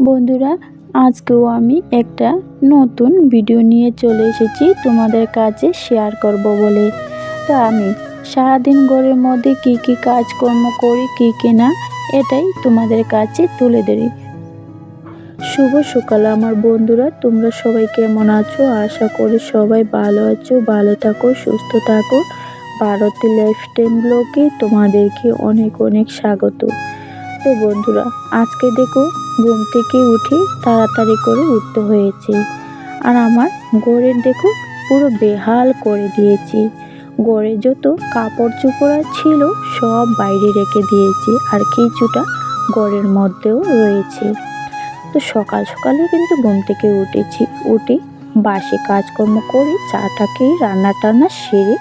বন্ধুরা, আজকেও আমি একটা নতুন ভিডিও নিয়ে চলে এসেছি তোমাদের কাছে শেয়ার করব বলে। তো আমি, সারাদিন ঘরের মধ্যে কি কি কাজকর্ম করি, কি কি না, এটাই তোমাদের কাছে তুলে ধরি। শুভ সকাল আমার বন্ধুরা, তোমরা সবাই কেমন আছো? আশা করি সবাই ভালো আছো, ভালো থাকো, সুস্থ থাকো। ভারতী লাইফস্টাইল ব্লগে তোমাদেরকে অনেক অনেক স্বাগত। তো বন্ধুরা, আজকে দেখো ঘুম থেকে উঠে তাড়াতাড়ি করে উঠতে হয়েছে। আর আমার গড়ের দেখো পুরো বেহাল করে দিয়েছি। গড়ে যত কাপড় চোপড়া ছিল সব বাইরে রেখে দিয়েছি আর কিছুটা গড়ের মধ্যেও রয়েছে। তো সকাল সকালে কিন্তু ঘুম থেকে উঠেছি, উঠে বাসে কাজকর্ম করে চাটা খেয়ে রান্না টান্না সেরে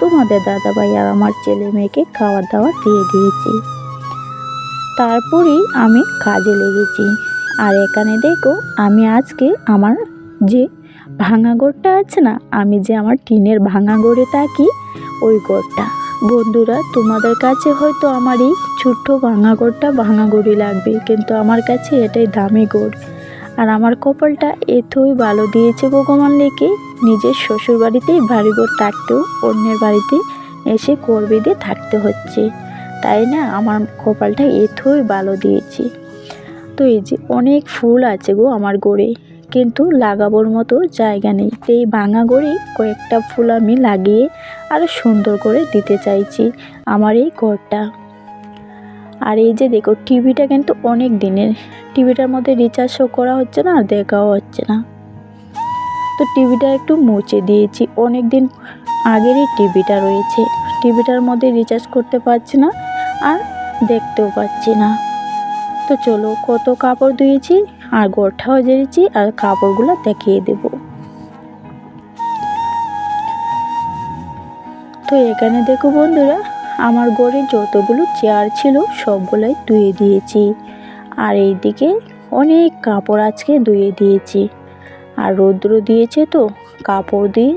তোমাদের দাদাভাই আর আমার ছেলে মেয়েকে খাওয়া দাওয়া দিয়ে দিয়েছি। তারপরেই আমি কাজে লেগেছি। আর এখানে দেখো, আমি আজকে আমার যে ভাঙা ঘরটা আছে না, আমি যে আমার টিনের ভাঙা ঘরে থাকি, ওই ঘরটা। বন্ধুরা, তোমাদের কাছে হয়তো আমার এই ছোট্ট ভাঙা ঘরটা ভাঙা ঘরই লাগবে, কিন্তু আমার কাছে এটাই দামি ঘর। আর আমার কপালটা এতই ভালো দিয়েছে ভগবান লেকে নিজের শ্বশুর বাড়িতেই বাড়ি ঘর থাকতেও অন্যের বাড়িতে এসে কর বেঁধে থাকতে হচ্ছে। তাই না? আমার কপালটা এতই ভালো দিয়েছি। তো এই যে অনেক ফুল আছে গো আমার গড়ে, কিন্তু লাগাবোর মতো জায়গা নেই। এই ভাঙা গড়েই কয়েকটা ফুল আমি লাগিয়ে আরও সুন্দর করে দিতে চাইছি আমার এই ঘরটা আর এই যে দেখো, টিভিটা কিন্তু অনেক দিনের। টিভিটার মধ্যে রিচার্জও করা হচ্ছে না আর দেখাও হচ্ছে না। তো টিভিটা একটু মুছে দিয়েছি। অনেক দিন আগেরই টিভিটা রয়েছে। টিভিটার মধ্যে রিচার্জ করতে পারছি না আর দেখতেও পাচ্ছি না। তো চলো কত কাপড় ধুয়েছি, আর গোঠাও জেরেছি আর কাপড়গুলো দেখিয়ে দেব। তো এখানে দেখো বন্ধুরা, আমার ঘরে যতগুলো চেয়ার ছিল, সবগুলোই ধুয়ে দিয়েছি। আর এইদিকে অনেক কাপড় আজকে ধুয়ে দিয়েছি। আর রৌদ্র দিয়েছে তো, কাপড় দিয়ে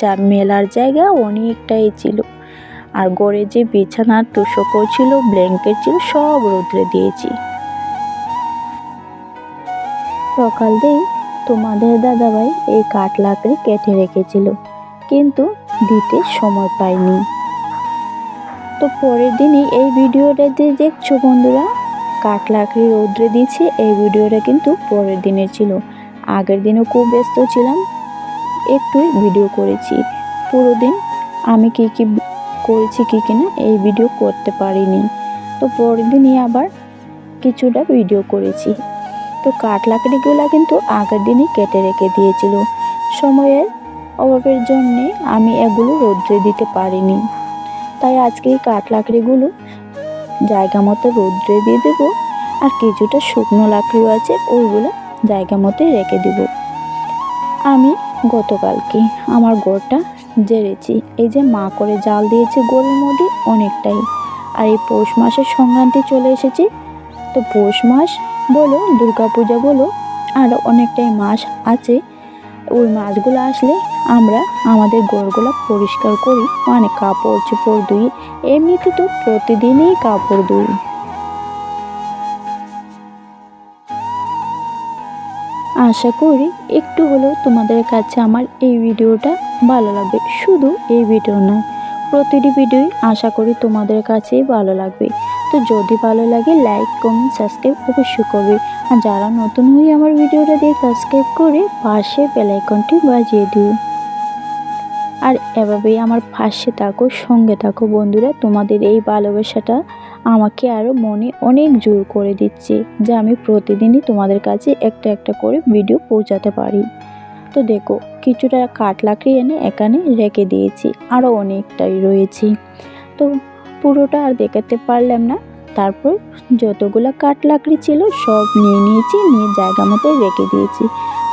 যা মেলার জায়গা অনেকটাই ছিল। আর গড়ে যে বিছানার তোষকও ছিল, ব্ল্যাঙ্কেট ছিল, সব রোদ্রে দিয়েছি। সকাল দিয়ে তোমাদের দাদাভাই এই কাঠ লাকড়ি কেটে রেখেছিল, কিন্তু দিতে সময় পাইনি। তো পরের দিনই এই ভিডিওটা যে দেখছ বন্ধুরা, কাঠ লাকড়ি রৌদ্রে দিয়েছি, এই ভিডিওটা কিন্তু পরের দিনের ছিল। আগের দিনও খুব ব্যস্ত ছিলাম, একটুই ভিডিও করেছি। পুরো দিন আমি কী কী করেছি কি কিনা এই ভিডিও করতে পারিনি। তো পরের দিনই আবার কিছুটা ভিডিও করেছি। তো কাঠ লাকড়িগুলো কিন্তু আগের দিনই কেটে রেখে দিয়েছিল। সময়ের অভাবের জন্যে আমি এগুলো রৌদ্রে দিতে পারিনি। তাই আজকে এই কাঠ লাকড়িগুলো জায়গা মতো রৌদ্রে দিয়ে দেবো। আর কিছুটা শুকনো লাকড়িও আছে, ওইগুলো জায়গা মতোই রেখে দেব। আমি গতকালকে আমার গোড়টা জেরেছি। এই যে মা করে জাল দিয়েছে গোড়ের মধ্যে অনেকটাই। আর এই পৌষ মাসের সংক্রান্তি চলে এসেছি। তো পৌষ মাস বলো, দুর্গাপূজা বলো, আর অনেকটাই মাস আছে। ওই মাছগুলো আসলে আমরা আমাদের গোড়গুলো পরিষ্কার করি। মানে কাপড় চোপড় ধুই। এমনিতে তো প্রতিদিনই কাপড় ধুই। আশা করি একটু হলেও তোমাদের কাছে আমার এই ভিডিওটা ভালো লাগবে। শুধু এই ভিডিও নয়, প্রতিটি ভিডিওই আশা করি তোমাদের কাছেই ভালো লাগবে। তো যদি ভালো লাগে লাইক কমেন্ট সাবস্ক্রাইব অবশ্যই করবে। আর যারা নতুন হয়ে আমার ভিডিওটা দিয়ে সাবস্ক্রাইব করে পাশে বেলাইকনটি বাজিয়ে দিও। আর এভাবেই আমার পাশে থাকো, সঙ্গে থাকো বন্ধুরা। তোমাদের এই ভালোবাসাটা আমাকে আরও মনে অনেক জোর করে দিচ্ছে যে আমি প্রতিদিনই তোমাদের কাছে একটা একটা করে ভিডিও পৌঁছাতে পারি। তো দেখো, কিছুটা কাঠ লাকড়ি এনে এখানে রেখে দিয়েছি আরও অনেকটাই রয়েছে। তো পুরোটা আর দেখাতে পারলাম না, তারপর যতগুলো কাঠ লাকড়ি ছিল সব নিয়ে নিয়েছি, নিয়ে জায়গা মতো রেখে দিয়েছি।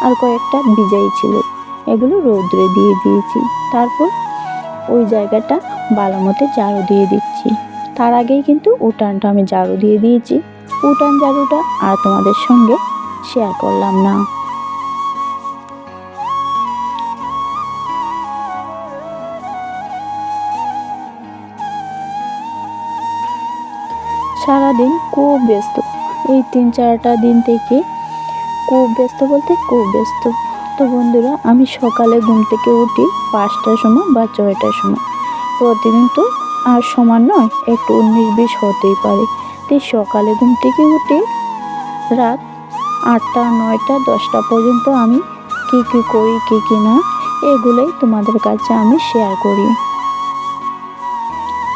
আর কয়েকটা ভিজাই ছিল, এগুলো রৌদ্রে দিয়ে দিয়েছি। তারপর ওই জায়গাটা ভালো মতো ঝাড়ু দিয়ে দিচ্ছি। তার আগেই কিন্তু উঠানটা আমি ঝাড়ু দিয়ে দিয়েছি। উঠান ঝাড়ুটা আর তোমাদের সঙ্গে শেয়ার করলাম না। সারাদিন খুব ব্যস্ত। এই তিন চারটা দিন থেকে খুব ব্যস্ত বলতে খুব ব্যস্ত। তো বন্ধুরা, আমি সকালে ঘুম থেকে উঠি পাঁচটার সময় বা ছয়টার সময়। প্রতিদিন তো আর সমান নয়, একটু উনিশ বিশ হতেই পারে। তাই সকালে ঘুম থেকে উঠে রাত আটটা, নয়টা, দশটা পর্যন্ত আমি কী কী করি, কী কী না, এগুলোই তোমাদের কাছে আমি শেয়ার করি।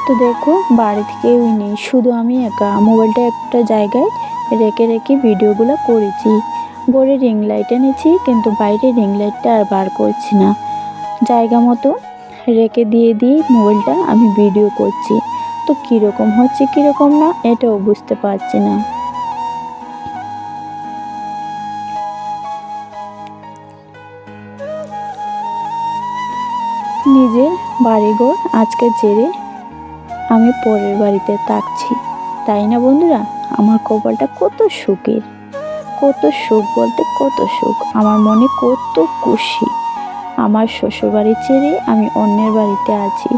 তো দেখো, বাড়িতে কেউই নেই, শুধু আমি একা। মোবাইলটা একটা জায়গায় রেখে রেখে ভিডিওগুলো করেছি। ঘরে রিং লাইট এনেছি, কিন্তু বাইরে রিং লাইটটা আর বার করছি না। জায়গা মতো রেখে দিয়ে দিয়ে মোবাইলটা, আমি ভিডিও করছি। তো কীরকম হচ্ছে কীরকম না, এটাও বুঝতে পারছি না। নিজের বাড়িঘর আজকে জেরে আমি পরের বাড়িতে থাকছি। তাই না বন্ধুরা? আমার কপালটা কত সুখের, কত সুখ বলতে কত সুখ, আমার মনে কত খুশি। আমার শ্বশুর বাড়ি ছেড়ে আমি অন্যের বাড়িতে আছি।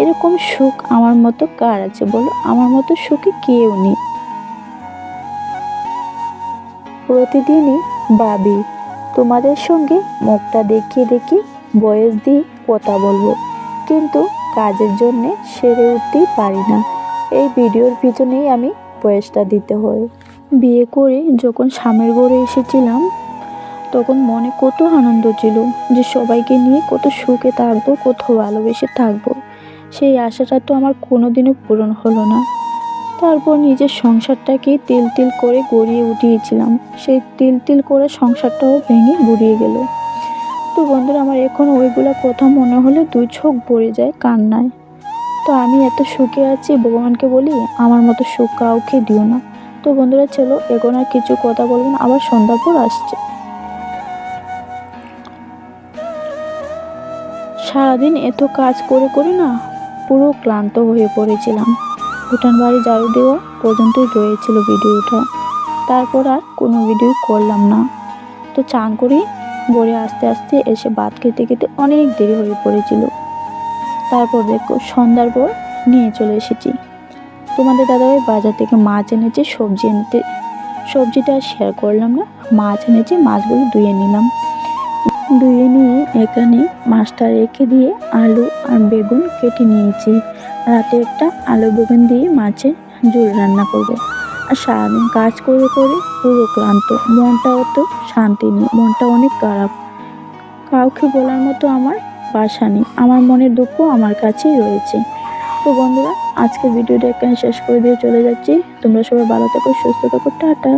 এরকম সুখ আমার মতো কার আছে বলো? আমার মতো সুখে কেউ নেই। প্রতিদিনই ভাবি, তোমাদের সঙ্গে মুখটা দেখিয়ে দেখি, বয়স দিয়ে কথা বলব। কিন্তু কাজের জন্যে সেরে উঠতেই পারি না। এই ভিডিওর পিছনেই আমি বয়সটা দিতে হয়। বিয়ে করে যখন স্বামীর ঘরে এসেছিলাম তখন মনে কত আনন্দ ছিল যে সবাইকে নিয়ে কত সুখে থাকব, কত ভালোবেসে থাকব। সেই আশাটা তো আমার কোনোদিনও পূরণ হলো না। তারপর নিজের সংসারটাকে তিল তিল করে গড়িয়ে উঠিয়েছিলাম। সেই তিল তিল করে সংসারটাও ভেঙে গুড়িয়ে গেল। তো বন্ধুরা, আমার এখন ওইগুলো কথা মনে হলে দুই চোখ ভরে যায় কান্নায়। তো আমি এত সুখে আছি, ভগবানকে বলি আমার মতো সুখ কাউকে দিও না। তো বন্ধুরা, চলো এখন আর কিছু কথা বলব না, আবার সন্ধ্যার পর আসছে। সারাদিন এত কাজ করে করে না পুরো ক্লান্ত হয়ে পড়েছিলাম। উঠান বাড়ি ঝাড়ু দেওয়া পর্যন্তই রয়েছিল ভিডিওটা। তারপর আর কোনো ভিডিও করলাম না। তো চান করি ভোরে আস্তে আস্তে এসে ভাত খেতে খেতে অনেক দেরি হয়ে পড়েছিল। তারপর দেখো সন্ধ্যার পর নিয়ে চলে এসেছি। তোমাদের দাদাভাই বাজার থেকে মাছ এনেছে, সবজি এনেতে সবজিটা শেয়ার করলাম না। মাছ এনেছে, মাছগুলো ধুয়ে নিলাম। ধুয়ে নিয়ে এখানে মাছটা রেখে দিয়ে আলু আর বেগুন কেটে নিয়েছি। রাতে একটা আলু বেগুন দিয়ে মাছের ঝোল রান্না করব। আর সারাদিন কাজ করে করে পুরো ক্লান্ত। মনটাও তো শান্তি নেই, মনটা অনেক খারাপ। কাউকে বলার মতো আমার বাসা নেই, আমার মনের দুঃখ আমার কাছেই রয়েছে। তো বন্ধুরা আজকে ভিডিওটা এখানে শেষ করে দিয়ে চলে যাচ্ছি। তোমরা সবাই ভালো থাকো, সুস্থ থেকো, টাটা।